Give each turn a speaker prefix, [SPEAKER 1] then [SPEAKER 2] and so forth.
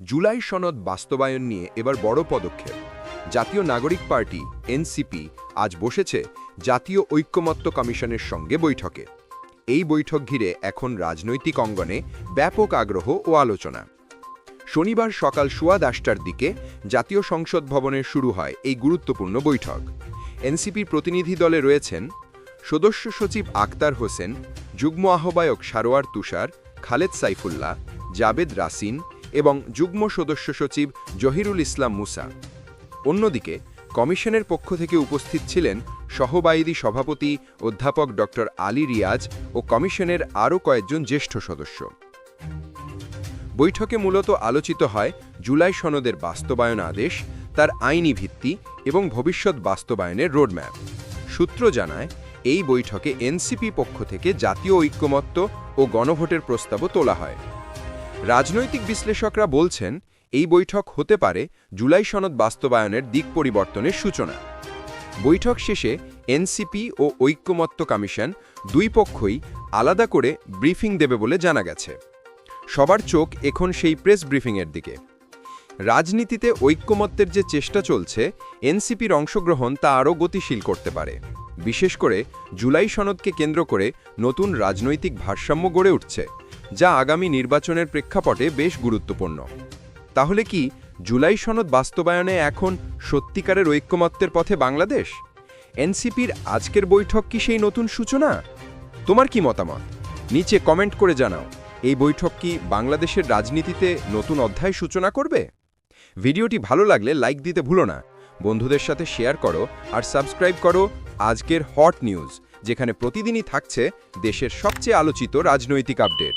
[SPEAKER 1] জুলাই সনদ বাস্তবায়ন নিয়ে এবার বড় পদক্ষেপ। জাতীয় নাগরিক পার্টি, এনসিপি, আজ বসেছে জাতীয় ঐক্যমত্য কমিশনের সঙ্গে বৈঠকে। এই বৈঠক ঘিরে এখন রাজনৈতিক অঙ্গনে ব্যাপক আগ্রহ ও আলোচনা। শনিবার সকাল সোয়া দশটার দিকে জাতীয় সংসদ ভবনে শুরু হয় এই গুরুত্বপূর্ণ বৈঠক। এনসিপির প্রতিনিধি দলে রয়েছেন সদস্য সচিব আক্তার হোসেন, যুগ্ম আহ্বায়ক সারোয়ার তুষার, খালেদ সাইফুল্লাহ, জাবেদ রাসিন এবং যুগ্ম সদস্য সচিব জহিরুল ইসলাম মুসা। অন্যদিকে, কমিশনের পক্ষ থেকে উপস্থিত ছিলেন সহবায়িদী সভাপতি অধ্যাপক ড. আলী রিয়াজ ও কমিশনের আরও কয়েকজন জ্যেষ্ঠ সদস্য। বৈঠকে মূলত আলোচিত হয় জুলাই সনদের বাস্তবায়ন আদেশ, তার আইনি ভিত্তি এবং ভবিষ্যৎ বাস্তবায়নের রোডম্যাপ। সূত্র জানায়, এই বৈঠকে এনসিপি পক্ষ থেকে জাতীয় ঐক্যমত্য ও গণভোটের প্রস্তাবও তোলা হয়। রাজনৈতিক বিশ্লেষকরা বলছেন, এই বৈঠক হতে পারে জুলাই সনদ বাস্তবায়নের দিক পরিবর্তনের সূচনা। বৈঠক শেষে এনসিপি ও ঐক্যমত্য কমিশন দুই পক্ষই আলাদা করে ব্রিফিং দেবে বলে জানা গেছে। সবার চোখ এখন সেই প্রেস ব্রিফিংয়ের দিকে। রাজনীতিতে ঐক্যমত্যের যে চেষ্টা চলছে, এনসিপির অংশগ্রহণ তা আরও গতিশীল করতে পারে। বিশেষ করে জুলাই সনদকে কেন্দ্র করে নতুন রাজনৈতিক ভারসাম্য গড়ে উঠছে, যা আগামী নির্বাচনের প্রেক্ষাপটে বেশ গুরুত্বপূর্ণ। তাহলে কি জুলাই সনদ বাস্তবায়নে এখন সত্যিকারের ঐক্যমত্যের পথে বাংলাদেশ? এনসিপির আজকের বৈঠক কি সেই নতুন সূচনা? তোমার কি মতামত? নিচে কমেন্ট করে জানাও, এই বৈঠক কি বাংলাদেশের রাজনীতিতে নতুন অধ্যায় সূচনা করবে? ভিডিওটি ভালো লাগলে লাইক দিতে ভুলো না, বন্ধুদের সাথে শেয়ার করো আর সাবস্ক্রাইব করো আজকের হট নিউজ যেখানে প্রতিদিনই থাকছে দেশের সবচেয়ে আলোচিত রাজনৈতিক আপডেট।